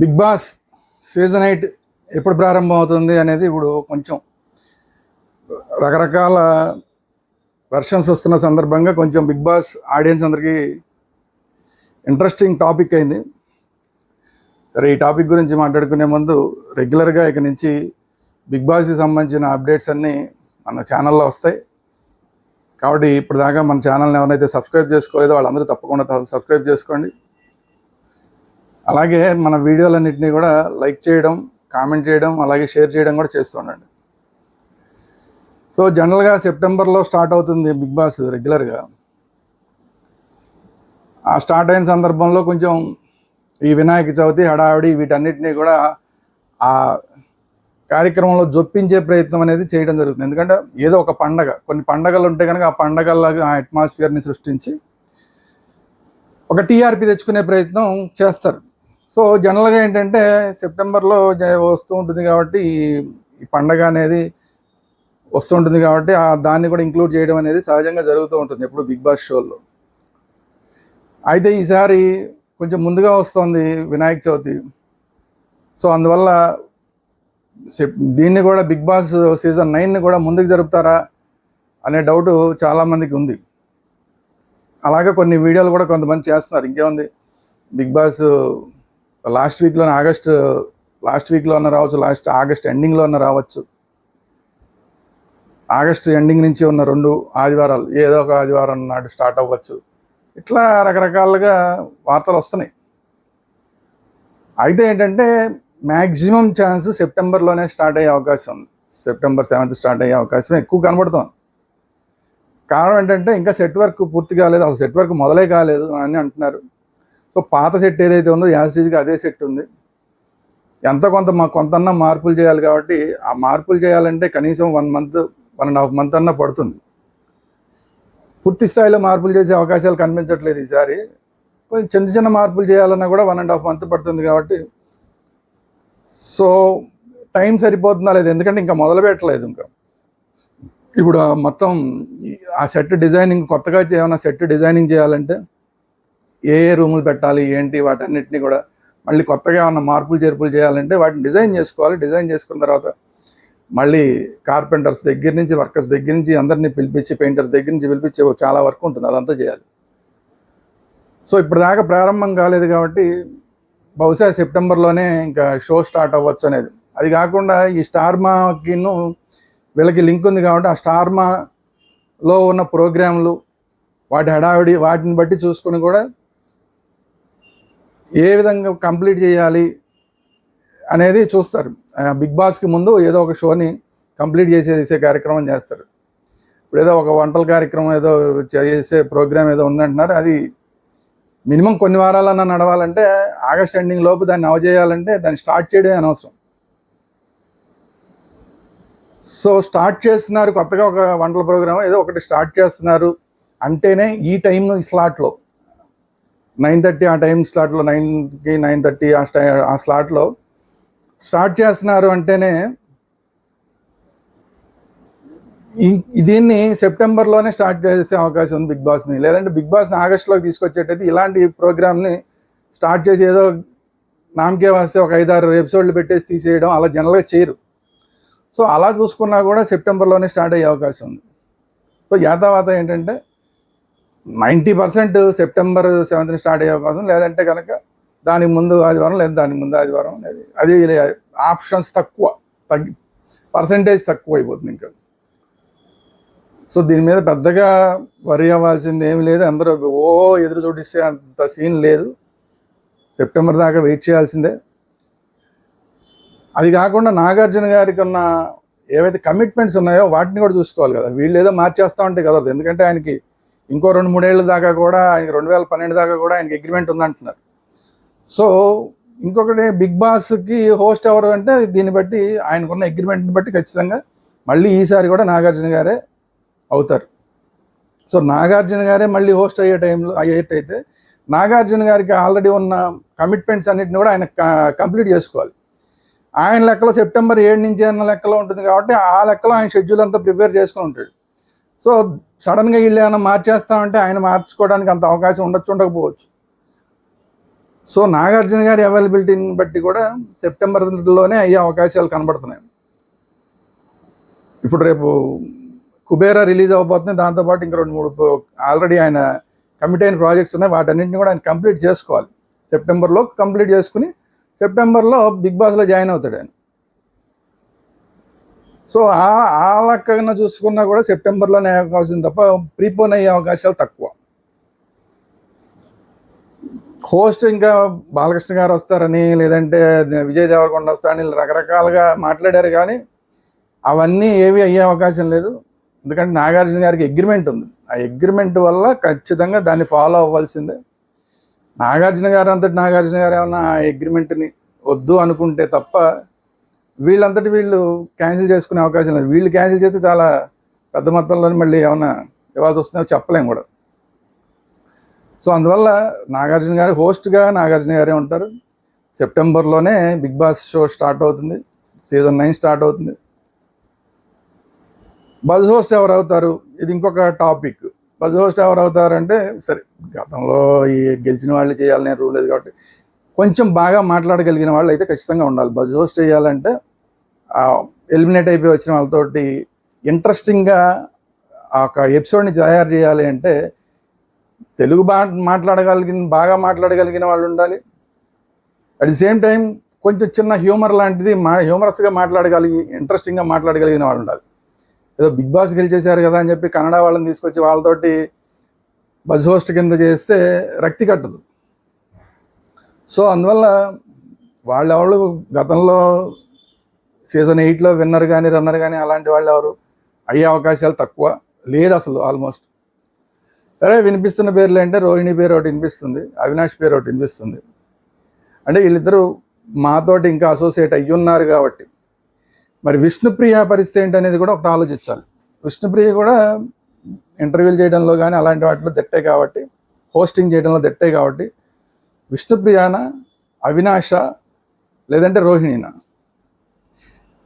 Big boss season eight ఎప్పుడు ప్రారంభం అవుతుంది అనేది ఇప్పుడు కొంచెం రకరకాల వెర్షన్స్ వస్తున్న సందర్భంగా కొంచెం బిగ్ బాస్ ఆడియన్స్ అందరికీ ఇంట్రెస్టింగ్ టాపిక్ అయింది. సరే ఈ టాపిక్ గురించి మాట్లాడుకునే ముందు రెగ్యులర్గా ఇక నుంచి బిగ్ బాస్కి సంబంధించిన అప్డేట్స్ అన్నీ మన ఛానల్లో వస్తాయి. కాబట్టి ఇప్పుడు దాకా మన ఛానల్ని ఎవరైతే సబ్స్క్రైబ్ చేసుకోలేదో వాళ్ళందరూ తప్పకుండా సబ్స్క్రైబ్ చేసుకోండి. అలాగే మన వీడియోలన్నింటినీ కూడా లైక్ చేయడం కామెంట్ చేయడం అలాగే షేర్ చేయడం కూడా చేస్తూ ఉండండి. సో జనరల్గా సెప్టెంబర్లో స్టార్ట్ అవుతుంది బిగ్ బాస్ రెగ్యులర్గా. ఆ స్టార్ట్ అయిన సందర్భంలో కొంచెం ఈ వినాయక చవితి హడావిడి వీటన్నిటినీ కూడా ఆ కార్యక్రమంలో జొప్పించే ప్రయత్నం అనేది చేయడం జరుగుతుంది. ఎందుకంటే ఏదో ఒక పండగ కొన్ని పండగలు ఉంటే కనుక ఆ పండగల్లాగా ఆ అట్మాస్ఫియర్ని సృష్టించి ఒక టీఆర్పీ తెచ్చుకునే ప్రయత్నం చేస్తారు. సో జనరల్గా ఏంటంటే సెప్టెంబర్లో వస్తూ ఉంటుంది కాబట్టి ఈ- పండగ అనేది వస్తూ ఉంటుంది కాబట్టి ఆ దాన్ని కూడా ఇంక్లూడ్ చేయడం అనేది సహజంగా జరుగుతూ ఉంటుంది ఎప్పుడు బిగ్ బాస్ షోల్లో. అయితే ఈసారి కొంచెం ముందుగా వస్తుంది వినాయక చవితి. సో అందువల్ల సెప్- దీన్ని కూడా బిగ్ బాస్ సీజన్ నైన్ని కూడా ముందుకు జరుపుతారా అనే డౌట్ చాలామందికి ఉంది. అలాగే కొన్ని వీడియోలు కూడా కొంతమంది చేస్తున్నారు. ఇంకేముంది? బిగ్ బాస్ లాస్ట్ వీక్లోనే ఆగస్ట్ లాస్ట్ వీక్లో అన్న రావచ్చు లాస్ట్ ఆగస్ట్ ఎండింగ్లో అన్న రావచ్చు. ఆగస్ట్ ఎండింగ్ నుంచి ఉన్న రెండు ఆదివారాలు ఏదో ఒక ఆదివారం నాడు స్టార్ట్ అవ్వచ్చు. ఇట్లా రకరకాలుగా వార్తలు వస్తున్నాయి. అయితే ఏంటంటే మ్యాక్సిమం ఛాన్స్ సెప్టెంబర్లోనే స్టార్ట్ అయ్యే అవకాశం ఉంది. సెప్టెంబర్ సెవెంత్ స్టార్ట్ అయ్యే అవకాశం ఎక్కువ కనబడుతుంది. కారణం ఏంటంటే ఇంకా సెట్ వర్క్ పూర్తి కాలేదు. అసలు సెట్ వర్క్ మొదలే కాలేదు అని అంటున్నారు. సో పాత సెట్ ఏదైతే ఉందో యాసిడ్గా అదే సెట్ ఉంది. ఎంత కొంత మా కొంతన్నా మార్పులు చేయాలి కాబట్టి ఆ మార్పులు చేయాలంటే కనీసం one month one and half month అన్నా పడుతుంది. పూర్తి స్థాయిలో మార్పులు చేసే అవకాశాలు కనిపించట్లేదు ఈసారి. కొంచెం చిన్న చిన్న మార్పులు చేయాలన్నా కూడా వన్ అండ్ హాఫ్ మంత్ పడుతుంది కాబట్టి. సో టైం సరిపోతుందా లేదు? ఎందుకంటే ఇంకా మొదలు పెట్టలేదు ఇంకా. ఇప్పుడు మొత్తం ఆ సెట్ డిజైనింగ్ కొత్తగా ఏమైనా సెట్ డిజైనింగ్ చేయాలంటే ఏ ఏ రూములు పెట్టాలి ఏంటి వాటన్నిటిని కూడా మళ్ళీ కొత్తగా ఉన్న మార్పులు చేర్పులు చేయాలంటే వాటిని డిజైన్ చేసుకోవాలి. డిజైన్ చేసుకున్న తర్వాత మళ్ళీ కార్పెంటర్స్ దగ్గర నుంచి వర్కర్స్ దగ్గర నుంచి అందరినీ పిలిపించి పెయింటర్స్ దగ్గర నుంచి పిలిపించి చాలా వర్క్ ఉంటుంది. అదంతా చేయాలి. సో ఇప్పుడు దాకా ప్రారంభం కాలేదు కాబట్టి బహుశా సెప్టెంబర్లోనే ఇంకా షో స్టార్ట్ అవ్వచ్చు అనేది. అది కాకుండా ఈ స్టార్మాకిను వీళ్ళకి లింక్ ఉంది కాబట్టి ఆ స్టార్మాలో ఉన్న ప్రోగ్రాంలు వాటి హడావిడి వాటిని బట్టి చూసుకుని కూడా ఏ విధంగా కంప్లీట్ చేయాలి అనేది చూస్తారు. బిగ్ బాస్కి ముందు ఏదో ఒక షోని కంప్లీట్ చేసే కార్యక్రమం చేస్తారు. ఇప్పుడు ఏదో ఒక వంటల కార్యక్రమం ఏదో చేసే ప్రోగ్రామ్ ఏదో ఉందంటున్నారు. అది మినిమం కొన్ని వారాలన్నా నడవాలంటే ఆగస్ట్ ఎండింగ్ లోపు దాన్ని అవజేయాలంటే దాన్ని స్టార్ట్ చేయడమే అనవసరం. సో స్టార్ట్ చేస్తున్నారు కొత్తగా ఒక వంటల ప్రోగ్రామ్ ఏదో ఒకటి స్టార్ట్ చేస్తున్నారు అంటేనే ఈ టైం స్లాట్లో నైన్ థర్టీ ఆ టైం స్లాట్లో నైన్కి నైన్ థర్టీ ఆ స్టై ఆ స్లాట్లో స్టార్ట్ చేస్తున్నారు అంటేనే దీన్ని సెప్టెంబర్లోనే స్టార్ట్ చేసే అవకాశం ఉంది బిగ్ బాస్ని. లేదంటే బిగ్ బాస్ని ఆగస్టులోకి తీసుకొచ్చేటైతే ఇలాంటి ప్రోగ్రామ్ని స్టార్ట్ చేసి ఏదో నామకే వస్తే ఒక ఐదారు ఎపిసోడ్లు పెట్టేసి తీసేయడం అలా జనరల్గా చేయరు. సో అలా చూసుకున్నా కూడా సెప్టెంబర్లోనే స్టార్ట్ అయ్యే అవకాశం ఉంది. సో యాతావాత ఏంటంటే నైంటీ పర్సెంట్ సెప్టెంబర్ సెవెంత్ని స్టార్ట్ అయ్యే అవకాశం లేదంటే కనుక దానికి ముందు ఆదివారం లేదా దానికి ముందు ఆదివారం అనేది అది ఆప్షన్స్ తక్కువ తగ్గి పర్సంటేజ్ తక్కువ అయిపోతుంది ఇంకా. సో దీని మీద పెద్దగా వరి అవ్వాల్సింది ఏమి లేదు. అందరూ ఓ ఎదురు చూడిస్తే అంత సీన్ లేదు. సెప్టెంబర్ దాకా వెయిట్ చేయాల్సిందే. అది కాకుండా నాగార్జున గారికి ఉన్న ఏవైతే కమిట్మెంట్స్ ఉన్నాయో వాటిని కూడా చూసుకోవాలి కదా. వీళ్ళు ఏదో మార్చేస్తా ఉంటే కదా ఎందుకంటే ఆయనకి ఇంకో రెండు మూడేళ్ళ దాకా కూడా ఆయన రెండు వేల పన్నెండు దాకా కూడా ఆయనకి అగ్రిమెంట్ ఉందంటున్నారు. సో ఇంకొకటి బిగ్ బాస్కి హోస్ట్ ఎవరు అంటే దీన్ని బట్టి ఆయనకున్న అగ్రిమెంట్ని బట్టి ఖచ్చితంగా మళ్ళీ ఈసారి కూడా నాగార్జున గారే అవుతారు. సో నాగార్జున గారే మళ్ళీ హోస్ట్ అయ్యే టైంలో అయ్యేటైతే నాగార్జున గారికి ఆల్రెడీ ఉన్న కమిట్మెంట్స్ అన్నిటిని కూడా ఆయన కంప్లీట్ చేసుకోవాలి. ఆయన లెక్కలో సెప్టెంబర్ ఏడు నుంచి అన్న లెక్కలో ఉంటుంది కాబట్టి ఆ లెక్కలో ఆయన షెడ్యూల్ అంతా ప్రిపేర్ చేసుకుని ఉంటాడు. సో సడన్గా వీళ్ళు ఏమైనా మార్చేస్తామంటే ఆయన మార్చుకోవడానికి అంత అవకాశం ఉండొచ్చు ఉండకపోవచ్చు. సో నాగార్జున గారి అవైలబిలిటీని బట్టి కూడా సెప్టెంబర్లోనే అయ్యే అవకాశాలు కనబడుతున్నాయి. ఇప్పుడు రేపు కుబేరా రిలీజ్ అవబోతుంది దాంతోపాటు ఇంకా రెండు మూడు ఆల్రెడీ ఆయన కమిట్ అయిన ప్రాజెక్ట్స్ ఉన్నాయి. వాటన్నింటిని కూడా ఆయన కంప్లీట్ చేసుకోవాలి. సెప్టెంబర్లో కంప్లీట్ చేసుకుని సెప్టెంబర్లో బిగ్ బాస్లో జాయిన్ అవుతాడు ఆయన. సో ఆ ఆ లెక్కన చూసుకున్నా కూడా సెప్టెంబర్లోనే అవకాశం తప్ప ప్రీపోన్ అయ్యే అవకాశాలు తక్కువ. హోస్ట్ ఇంకా బాలకృష్ణ గారు వస్తారని లేదంటే విజయ్ దేవరకొండ వస్తారని రకరకాలుగా మాట్లాడారు కానీ అవన్నీ ఏవి అయ్యే అవకాశం లేదు. ఎందుకంటే నాగార్జున గారికి అగ్రిమెంట్ ఉంది. ఆ అగ్రిమెంట్ వల్ల ఖచ్చితంగా దాన్ని ఫాలో అవ్వాల్సిందే. నాగార్జున గారు అంతటి నాగార్జున గారు ఏమన్నా ఆ అగ్రిమెంట్ని వద్దు అనుకుంటే తప్ప వీళ్ళంతటి వీళ్ళు క్యాన్సిల్ చేసుకునే అవకాశం లేదు. వీళ్ళు క్యాన్సిల్ చేస్తే చాలా పెద్ద మొత్తంలో మళ్ళీ ఏమైనా ఇవ్వాల్సి వస్తుందో చెప్పలేము కూడా. సో అందువల్ల నాగార్జున గారి హోస్ట్గా నాగార్జున గారే ఉంటారు. సెప్టెంబర్లోనే బిగ్ బాస్ షో స్టార్ట్ అవుతుంది. సీజన్ నైన్ స్టార్ట్ అవుతుంది. బజ్ హోస్ట్ ఎవరు అవుతారు? ఇది ఇంకొక టాపిక్. బజ్ హోస్ట్ ఎవరు అవుతారు అంటే సరే గతంలో ఈ గెలిచిన వాళ్ళు చేయాలనే రూల్ లేదు కాబట్టి కొంచెం బాగా మాట్లాడగలిగిన వాళ్ళు అయితే ఖచ్చితంగా ఉండాలి. బజ్ హోస్ట్ చేయాలంటే ఎలిమినేట్ అయిపోయి వచ్చిన వాళ్ళతోటి ఇంట్రెస్టింగ్గా ఆ ఒక ఎపిసోడ్ని తయారు చేయాలి అంటే తెలుగు బా మాట్లాడగలిగిన బాగా మాట్లాడగలిగిన వాళ్ళు ఉండాలి. అట్ ది సేమ్ టైం కొంచెం చిన్న హ్యూమర్ లాంటిది మా హ్యూమరస్గా మాట్లాడగలిగి ఇంట్రెస్టింగ్గా మాట్లాడగలిగిన వాళ్ళు ఉండాలి. ఏదో బిగ్ బాస్ గెలిచేశారు కదా అని చెప్పి కన్నడ వాళ్ళని తీసుకొచ్చి వాళ్ళతోటి బజ్ హోస్ట్ కింద చేస్తే రక్తి కట్టదు. సో అందువల్ల వాళ్ళెవరు గతంలో సీజన్ ఎయిట్లో విన్నర్ కానీ రన్నర్ కానీ అలాంటి వాళ్ళు ఎవరు అయ్యే అవకాశాలు తక్కువ లేదు అసలు ఆల్మోస్ట్. సరే వినిపిస్తున్న పేర్లు అంటే రోహిణి పేరు ఒకటి వినిపిస్తుంది అవినాష్ పేరు ఒకటి వినిపిస్తుంది. అంటే వీళ్ళిద్దరూ మాతోటి ఇంకా అసోసియేట్ అయ్యి ఉన్నారు కాబట్టి. మరి విష్ణుప్రియ పరిస్థితి ఏంటనేది కూడా ఒకటి ఆలోచించాలి. విష్ణుప్రియ కూడా ఇంటర్వ్యూలు చేయడంలో కానీ అలాంటి వాటిలో దిట్టే కాబట్టి హోస్టింగ్ చేయడంలో దిట్టే కాబట్టి విష్ణుప్రియాన అవినాష లేదంటే రోహిణినా?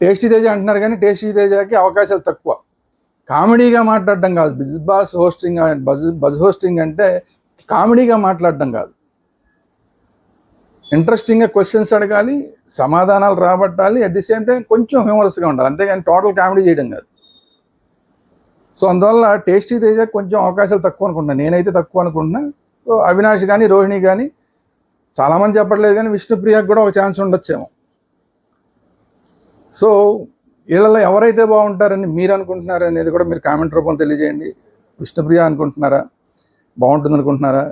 టేస్టీ తేజ అంటున్నారు కానీ టేస్టీ తేజకి అవకాశాలు తక్కువ. కామెడీగా మాట్లాడడం కాదు. Bigg Boss hosting buzz buzz hosting అంటే కామెడీగా మాట్లాడడం కాదు. ఇంట్రెస్టింగ్గా క్వశ్చన్స్ అడగాలి సమాధానాలు రాబట్టాలి అట్ ది సేమ్ టైం కొంచెం హ్యూమరస్గా ఉండాలి. అంతేగాని టోటల్ కామెడీ చేయడం కాదు. సో అందువల్ల టేస్టీ తేజ కొంచెం అవకాశాలు తక్కువ అనుకుంటున్నా. నేనైతే తక్కువ అనుకుంటున్నా. అవినాష్ కానీ రోహిణి కానీ చాలామంది చెప్పట్లేదు కానీ విష్ణుప్రియకు కూడా ఒక ఛాన్స్ ఉండొచ్చేమో. సో వీళ్ళలో ఎవరైతే బాగుంటారని మీరు అనుకుంటున్నారు అనేది కూడా మీరు కామెంట్ రూపంలో తెలియజేయండి. విష్ణుప్రియ అనుకుంటున్నారా? బాగుంటుంది అనుకుంటున్నారా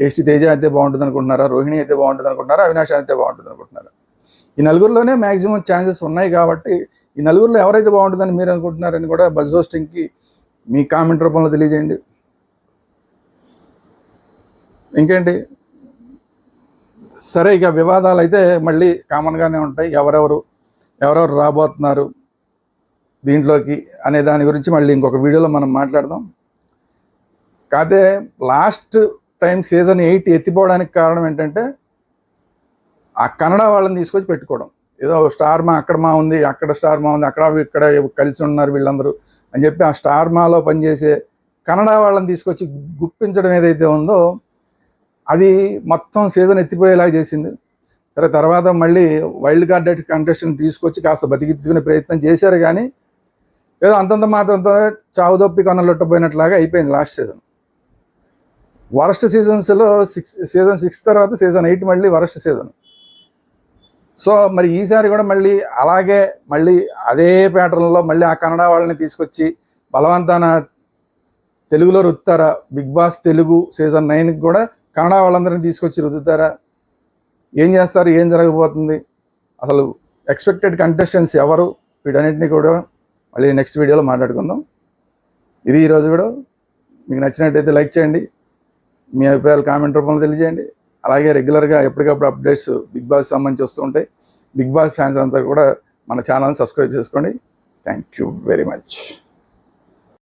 టేస్టీ తేజ అయితే బాగుంటుంది అనుకుంటున్నారా రోహిణి అయితే బాగుంటుంది అనుకుంటున్నారా అవినాష్ అయితే బాగుంటుంది అనుకుంటున్నారా ఈ నలుగురిలోనే మ్యాక్సిమం ఛాన్సెస్ ఉన్నాయి కాబట్టి ఈ నలుగురిలో ఎవరైతే బాగుంటుందని మీరు అనుకుంటున్నారని కూడా బజ్ హోస్టింగ్కి మీ కామెంట్ రూపంలో తెలియజేయండి. ఇంకేంటి? సరే ఇక వివాదాలు అయితే మళ్ళీ కామన్గానే ఉంటాయి. ఎవరెవరు ఎవరెవరు రాబోతున్నారు దీంట్లోకి అనే దాని గురించి మళ్ళీ ఇంకొక వీడియోలో మనం మాట్లాడదాం. కాకపోతే లాస్ట్ టైం సీజన్ ఎయిట్ ఎత్తిపోవడానికి కారణం ఏంటంటే ఆ కన్నడ వాళ్ళని తీసుకొచ్చి పెట్టుకోవడం. ఏదో స్టార్ మా అక్కడ మా ఉంది అక్కడ స్టార్ మా ఉంది అక్కడ ఇక్కడ కలిసి ఉన్నారు వీళ్ళందరూ అని చెప్పి ఆ స్టార్ మాలో పనిచేసే కన్నడ వాళ్ళని తీసుకొచ్చి గుప్పించడం ఏదైతే ఉందో అది మొత్తం సీజన్ ఎత్తిపోయేలాగా చేసింది. సరే తర్వాత మళ్ళీ వైల్డ్ కార్డ్ కంటెస్టెంట్ తీసుకొచ్చి కాస్త బతికించుకునే ప్రయత్నం చేశారు కానీ ఏదో అంతంత మాత్రంతో చావు దొప్పి కొనలొట్టపోయినట్లాగా అయిపోయింది లాస్ట్ సీజన్. వరస్ట్ సీజన్స్లో సిక్స్ సీజన్ సిక్స్ తర్వాత సీజన్ ఎయిట్ మళ్ళీ వరస్ట్ సీజన్. సో మరి ఈసారి కూడా మళ్ళీ అలాగే మళ్ళీ అదే ప్యాటర్న్లో మళ్ళీ ఆ కన్నడ వాళ్ళని తీసుకొచ్చి బలవంతాన తెలుగులో రుత్తారా బిగ్ బాస్ తెలుగు సీజన్ నైన్కి కూడా కన్నడ వాళ్ళందరినీ తీసుకొచ్చి రుద్దుతారా? ఏం చేస్తారు? ఏం జరగబోతుంది? అసలు ఎక్స్పెక్టెడ్ కంటెస్టెంట్స్ ఎవరు? వీటన్నిటిని కూడా మళ్ళీ నెక్స్ట్ వీడియోలో మాట్లాడుకుందాం. ఇది ఈరోజు కూడా మీకు నచ్చినట్టయితే లైక్ చేయండి. మీ అభిప్రాయాలు కామెంట్ రూపంలో తెలియజేయండి. అలాగే రెగ్యులర్గా ఎప్పటికప్పుడు అప్డేట్స్ బిగ్ బాస్ సంబంధించి వస్తూ ఉంటాయి. బిగ్ బాస్ ఫ్యాన్స్ అంతా కూడా మన ఛానల్ని సబ్స్క్రైబ్ చేసుకోండి. Thank you very much